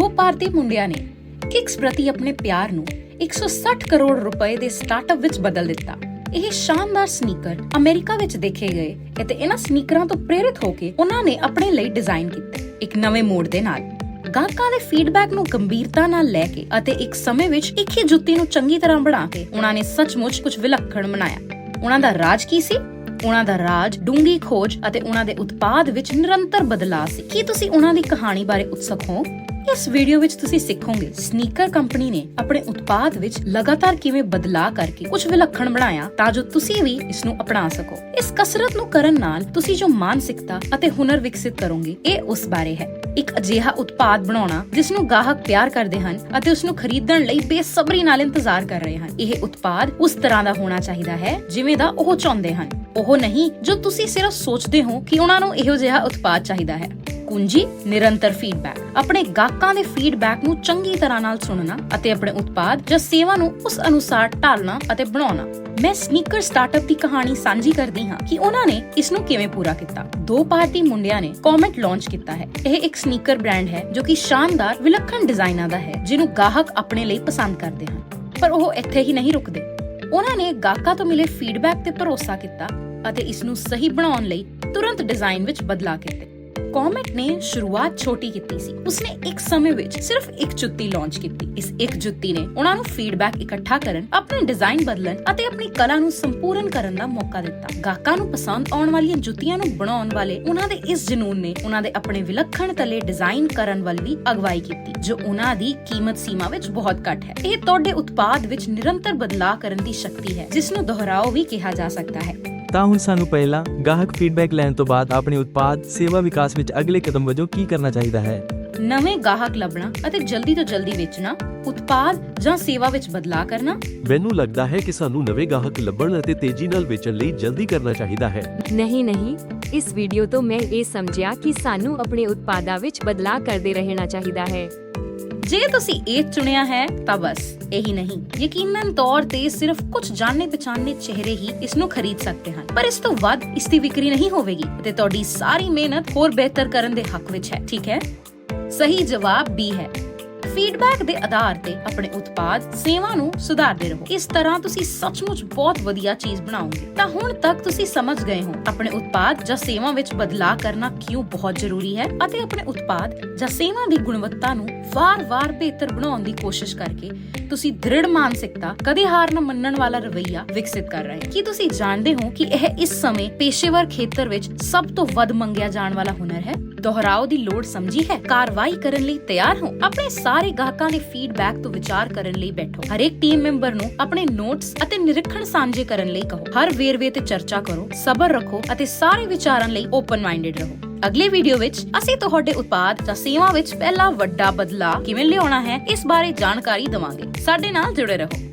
ਦੋ ਭਾਰਤੀ ਮੁੰਡਿਆਂ ਨੇ ਕਿਕਸ ਪ੍ਰਤੀ ਆਪਣੇ ਪਿਆਰ ਨੂੰ 160 ਕਰੋੜ ਰੁਪਏ ਦੇ ਸਟਾਰਟਅਪ ਵਿੱਚ ਬਦਲ ਦਿੱਤਾ। ਇਹ ਸ਼ਾਨਦਾਰ ਸਨੀਕਰ ਅਮਰੀਕਾ ਵਿੱਚ ਦੇਖੇ ਗਏ ਅਤੇ ਇਹਨਾਂ ਸਨੀਕਰਾਂ ਤੋਂ ਪ੍ਰੇਰਿਤ ਹੋ ਕੇ ਉਹਨਾਂ ਨੇ ਆਪਣੇ ਲਈ ਡਿਜ਼ਾਈਨ ਕੀਤੇ ਇੱਕ ਨਵੇਂ ਮੋੜ ਦੇ ਨਾਲ। ਗਾਹਕਾਂ ਦੇ ਫੀਡਬੈਕ ਨੂੰ ਗੰਭੀਰਤਾ ਨਾਲ ਲੈ ਕੇ ਅਤੇ ਇੱਕ ਸਮੇਂ ਵਿੱਚ ਇੱਕ ਹੀ ਜੁੱਤੀ ਨੂੰ ਚੰਗੀ ਤਰ੍ਹਾਂ ਬਣਾ ਕੇ ਉਹਨਾਂ ਨੇ ਸੱਚਮੁੱਚ ਕੁਝ ਵਿਲੱਖਣ ਬਣਾਇਆ ਉਹਨਾਂ ਦਾ ਰਾਜ ਕੀ ਸੀ? ਉਹਨਾਂ ਦਾ ਰਾਜ ਡੂੰਗੀ ਖੋਜ ਅਤੇ ਉਹਨਾਂ ਦੇ ਉਤਪਾਦ ਵਿੱਚ ਨਿਰੰਤਰ ਬਦਲਾਅ ਸੀ। ਕੀ ਤੁਸੀਂ ਉਹਨਾਂ ਦੀ ਕਹਾਣੀ ਬਾਰੇ ਉਤਸੁਕ ਹੋ? ਇਸ ਵੀਡੀਓ ਵਿੱਚ ਤੁਸੀਂ ਸਿੱਖੋਗੇ ਸਨੀਕਰ ਕੰਪਨੀ ਨੇ ਆਪਣੇ ਉਤਪਾਦ ਵਿੱਚ ਲਗਾਤਾਰ ਕਿਵੇਂ ਬਦਲਾਅ ਕਰਕੇ ਕੁਝ ਵਿਲੱਖਣ ਬਣਾਇਆ ਤਾਂ ਜੋ ਤੁਸੀਂ ਵੀ ਇਸ ਨੂੰ ਅਪਣਾ ਸਕੋ। ਇਸ ਕਸਰਤ ਨੂੰ ਕਰਨ ਨਾਲ ਤੁਸੀਂ ਜੋ ਮਾਨਸਿਕਤਾ ਅਤੇ ਹੁਨਰ ਵਿਕਸਿਤ ਕਰੋਗੇ, ਇਹ ਉਸ ਬਾਰੇ ਹੈ। ਇੱਕ ਅਜਿਹਾ ਉਤਪਾਦ ਬਣਾਉਣਾ ਜਿਸ ਨੂੰ ਗਾਹਕ ਪਿਆਰ ਕਰਦੇ ਹਨ ਅਤੇ ਉਸ ਨੂੰ ਖਰੀਦਣ ਲਈ ਬੇਸਬਰੀ ਨਾਲ ਇੰਤਜ਼ਾਰ ਕਰ ਰਹੇ ਹਨ। ਇਹ ਉਤਪਾਦ ਉਸ ਤਰ੍ਹਾਂ ਦਾ ਹੋਣਾ ਚਾਹੀਦਾ ਹੈ ਜਿਵੇਂ ਦਾ ਉਹ ਚਾਹੁੰਦੇ ਹਨ। ਉਹ ਨਹੀਂ ਜੋ ਤੁਸੀਂ ਸਿਰਫ ਸੋਚਦੇ ਹੋ ਕਿ ਉਹਨਾਂ ਨੂੰ ਇਹੋ ਜਿਹਾ ਉਤਪਾਦ ਚਾਹੀਦਾ ਹੈ। ਕੁੰਜੀ, ਨਿਰੰਤਰ ਫੀਡਬੈਕ ਆਪਣੇ ਗਾਹਕਾਂ ਦੇ ਫੀਡਬੈਕ ਨੂੰ ਚੰਗੀ ਤਰ੍ਹਾਂ ਨਾਲ ਸੁਣਨਾ ਅਤੇ ਆਪਣੇ ਉਤਪਾਦ ਜਾਂ ਸੇਵਾ ਨੂੰ ਉਸ ਅਨੁਸਾਰ ਢਾਲਣਾ ਅਤੇ ਬਣਾਉਣਾ। ਮੈਂ ਸਨੀਕਰ ਸਟਾਰਟਅਪ ਦੀ ਕਹਾਣੀ ਸਾਂਝੀ ਕਰਦੀ ਹਾਂ ਕਿ ਉਹਨਾਂ ਨੇ ਇਸ ਨੂੰ ਕਿਵੇਂ ਪੂਰਾ ਕੀਤਾ। ਦੋ ਭਾਰਤੀ ਮੁੰਡਿਆਂ ਨੇ ਕੋਮੈਟ ਲਾਂਚ ਕੀਤਾ ਹੈ। ਇਹ ਇੱਕ ਸਨੀਕਰ ਬ੍ਰਾਂਡ ਹੈ ਜੋ ਕਿ ਸ਼ਾਨਦਾਰ ਵਿਲੱਖਣ ਡਿਜ਼ਾਈਨਾਂ ਦਾ ਹੈ, ਜਿਹਨੂੰ ਗਾਹਕ ਆਪਣੇ ਲਈ ਪਸੰਦ ਕਰਦੇ ਹਨ। ਪਰ ਉਹ ਇੱਥੇ ਹੀ ਨਹੀਂ ਰੁਕਦੇ। ਉਹਨਾਂ ਨੇ ਗਾਹਕਾਂ ਤੋਂ ਮਿਲੇ ਫੀਡਬੈਕ ਤੇ ਭਰੋਸਾ ਕੀਤਾ ਅਤੇ ਇਸ ਨੂੰ ਸਹੀ ਬਣਾਉਣ ਲਈ ਤੁਰੰਤ ਡਿਜ਼ਾਈਨ ਵਿੱਚ ਬਦਲਾਅ ਕੀਤੇ। ਕੋਮੈਟ ਨੇ ਸ਼ੁਰੂਆਤ ਛੋਟੀ ਕੀਤੀ ਸੀ ਉਸਨੇ ਇੱਕ ਸਮੇਂ ਵਿੱਚ ਸਿਰਫ ਇੱਕ ਜੁੱਤੀ ਲਾਂਚ ਕੀਤੀ ਇਸ ਇੱਕ ਜੁੱਤੀ ਨੇ ਉਹਨਾਂ ਨੂੰ ਫੀਡਬੈਕ ਇਕੱਠਾ ਕਰਨ ਆਪਣੇ ਡਿਜ਼ਾਈਨ ਬਦਲਣ ਅਤੇ ਆਪਣੀ ਕਲਾ ਨੂੰ ਸੰਪੂਰਨ ਕਰਨ ਦਾ ਮੌਕਾ ਦਿੱਤਾ ਗਾਹਕਾਂ ਨੂੰ ਪਸੰਦ ਆਉਣ ਵਾਲੀਆਂ ਜੁੱਤੀਆਂ ਨੂੰ ਬਣਾਉਣ ਵਾਲੇ ਉਹਨਾਂ ਦੇ ਇਸ ਜਨੂਨ ਨੇ ਉਹਨਾਂ ਦੇ ਆਪਣੇ ਵਿਲੱਖਣ ਤਲੇ ਡਿਜ਼ਾਈਨ ਕਰਨ ਵੱਲ ਵੀ ਅਗਵਾਈ ਕੀਤੀ ਜੋ ਉਹਨਾਂ ਦੀ ਕੀਮਤ ਸੀਮਾ ਵਿੱਚ ਬਹੁਤ ਘੱਟ ਹੈ ਇਹ ਤੁਹਾਡੇ ਉਤਪਾਦ ਵਿੱਚ ਨਿਰੰਤਰ ਬਦਲਾਅ ਕਰਨ ਦੀ ਸ਼ਕਤੀ ਹੈ ਜਿਸ ਨੂੰ ਦੁਹਰਾਓ ਵੀ ਕਿਹਾ ਜਾ ਸਕਦਾ ਹੈ ਤਾਂ ਹੁਣ ਸਾਨੂੰ ਪਹਿਲਾਂ ਗਾਹਕ ਫੀਡਬੈਕ ਲੈਣ ਤੋਂ ਬਾਅਦ ਆਪਣੇ ਉਤਪਾਦ ਸੇਵਾ ਵਿਕਾਸ ਵਿੱਚ ਅਗਲੇ ਕਦਮ ਵਜੋਂ ਕੀ ਕਰਨਾ ਚਾਹੀਦਾ ਹੈ? ਨਵੇਂ ਗਾਹਕ ਲੱਭਣਾ ਅਤੇ ਜਲਦੀ ਤੋਂ ਜਲਦੀ ਵੇਚਣਾ ਉਤਪਾਦ ਜਾਂ ਸੇਵਾ ਵਿੱਚ ਬਦਲਾਅ ਕਰਨਾ। ਮੈਨੂੰ ਲੱਗਦਾ ਹੈ ਕਿ ਸਾਨੂੰ ਨਵੇਂ ਗਾਹਕ ਲੱਭਣ ਅਤੇ ਤੇਜ਼ੀ ਨਾਲ ਵੇਚਣ ਲਈ ਜਲਦੀ ਕਰਨਾ ਚਾਹੀਦਾ ਹੈ। ਨਹੀਂ ਨਹੀਂ। ਇਸ ਵੀਡੀਓ ਤੋਂ ਮੈਂ ਇਹ ਸਮਝਿਆ ਕਿ ਸਾਨੂੰ ਆਪਣੇ ਉਤਪਾਦਾਂ ਵਿੱਚ ਬਦਲਾਅ ਕਰਦੇ ਰਹਿਣਾ ਚਾਹੀਦਾ ਹੈ। ਜੇ ਤੁਸੀਂ ਇਹ ਚੁਣਿਆ ਹੈ, ਤਾਂ ਬਸ, ਇਹੀ ਨਹੀਂ। ਯਕੀਨਨ ਤੌਰ ਤੇ ਸਿਰਫ ਕੁਝ ਜਾਣੇ ਪਛਾਣੇ ਚਿਹਰੇ ਹੀ ਇਸ ਨੂੰ ਖਰੀਦ ਸਕਦੇ ਹਨ। ਪਰ ਇਸ ਤੋਂ ਵੱਧ ਇਸ ਦੀ ਵਿਕਰੀ ਨਹੀਂ ਹੋਵੇਗੀ ਅਤੇ ਤੁਹਾਡੀ ਸਾਰੀ ਮਿਹਨਤ ਹੋਰ ਬਿਹਤਰ ਕਰਨ ਦੇ ਹੱਕ ਵਿੱਚ ਹੈ, ਠੀਕ ਹੈ? ਸਹੀ ਜਵਾਬ B ਹੈ। ਫੀਡਬੈਕ ਦੇ ਆਧਾਰ ਤੇ ਆਪਣੇ ਉਤਪਾਦ ਸੇਵਾ ਨੂੰ ਸੁਧਾਰਦੇ ਰਹੋ। ਇਸ ਤਰ੍ਹਾਂ ਤੁਸੀਂ ਸੱਚਮੁੱਚ ਬਹੁਤ ਵਧੀਆ ਚੀਜ਼ ਬਣਾਓਗੇ। ਤਾਂ ਹੁਣ ਤੱਕ ਤੁਸੀਂ ਸਮਝ ਗਏ ਹੋ, ਆਪਣੇ ਉਤਪਾਦ ਜਾਂ ਸੇਵਾ ਵਿੱਚ ਬਦਲਾਅ ਕਰਨਾ ਕਿਉਂ ਬਹੁਤ ਜ਼ਰੂਰੀ ਹੈ ਅਤੇ ਆਪਣੇ ਉਤਪਾਦ ਜਾਂ ਸੇਵਾ ਦੀ ਗੁਣਵੱਤਾ ਨੂੰ ਵਾਰ-ਵਾਰ ਬਿਹਤਰ ਬਣਾਉਣ ਦੀ ਕੋਸ਼ਿਸ਼ ਕਰਕੇ ਤੁਸੀਂ ਦ੍ਰਿੜ ਮਾਨਸਿਕਤਾ ਕਦੇ ਹਾਰ ਨਾ ਮੰਨਣ ਵਾਲਾ ਰਵਈਆ ਵਿਕਸਿਤ ਕਰ ਰਹੇ ਹੋ। ਕੀ ਤੁਸੀਂ ਜਾਣਦੇ ਹੋ ਕਿ ਇਹ ਇਸ ਸਮੇਂ ਪੇਸ਼ੇਵਰ ਖੇਤਰ ਵਿੱਚ ਸਭ ਤੋਂ ਵੱਧ ਮੰਗਿਆ ਜਾਣ ਵਾਲਾ ਹੁਨਰ ਹੈ? ਦੁਹਰਾਓ ਦੀ ਲੋੜ ਸਮਝੀ ਹੈ? ਕਾਰਵਾਈ ਕਰਨ ਲਈ ਤਿਆਰ ਹੋ? ਆਪਣੇ ਸਾਰੇ ਗਾਹਕਾਂ ਦੇ ਫੀਡਬੈਕ ਤੋਂ ਵਿਚਾਰ ਕਰਨ ਲਈ ਬੈਠੋ। ਹਰੇਕ ਟੀਮ ਮੈਂਬਰ ਨੂੰ ਆਪਣੇ ਨੋਟਸ ਅਤੇ ਨਿਰੀਖਣ ਸਾਂਝੇ ਕਰਨ ਲਈ ਕਹੋ। ਹਰ ਵੇਰਵੇ ਤੇ ਚਰਚਾ ਕਰੋ, ਸਬਰ ਰੱਖੋ ਅਤੇ ਸਾਰੇ ਵਿਚਾਰਾਂ ਲਈ ਓਪਨ ਮਾਈਂਡਡ ਰਹੋ। ਅਗਲੇ ਵੀਡੀਓ ਵਿੱਚ ਅਸੀਂ ਤੁਹਾਡੇ ਉਤਪਾਦ ਜਾਂ ਸੇਵਾ ਵਿੱਚ ਪਹਿਲਾ ਵੱਡਾ ਬਦਲਾਅ ਕਿਵੇਂ ਲਿਆਉਣਾ ਹੈ, ਇਸ ਬਾਰੇ ਜਾਣਕਾਰੀ ਦਵਾਂਗੇ। ਸਾਡੇ ਨਾਲ ਜੁੜੇ ਰਹੋ।